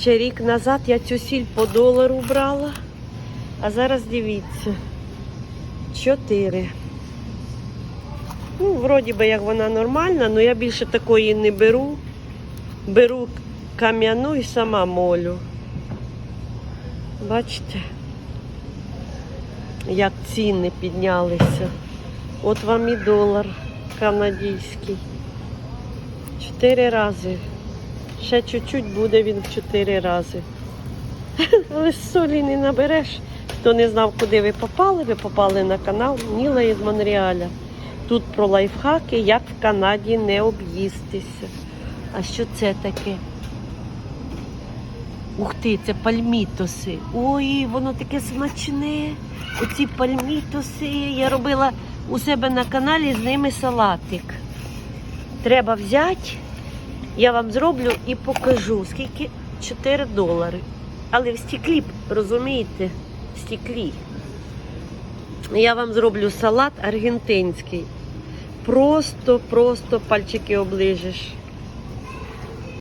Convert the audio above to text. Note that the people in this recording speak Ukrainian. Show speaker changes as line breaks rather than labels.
Ще рік назад я цю сіль по долару брала, а зараз дивіться. 4. Ну, вроді би як вона нормальна, але я більше такої не беру. Беру кам'яну і сама молю. Бачите, як ціни піднялися. От вам і долар канадський. Чотири рази. Ще чуть-чуть буде він в чотири рази. Але солі не набереш. Хто не знав, куди ви попали, ви попали на канал Ніла із Монреаля. Тут про лайфхаки, як в Канаді не об'їстися. А що це таке? Ух ти, це пальмітоси. Ой, воно таке смачне. Оці пальмітоси. Я робила у себе на каналі з ними салатик. Треба взяти, я вам зроблю і покажу, скільки 4 долари. Але в стіклі, розумієте, в стіклі. Я вам зроблю салат аргентинський. Просто, просто пальчики оближеш.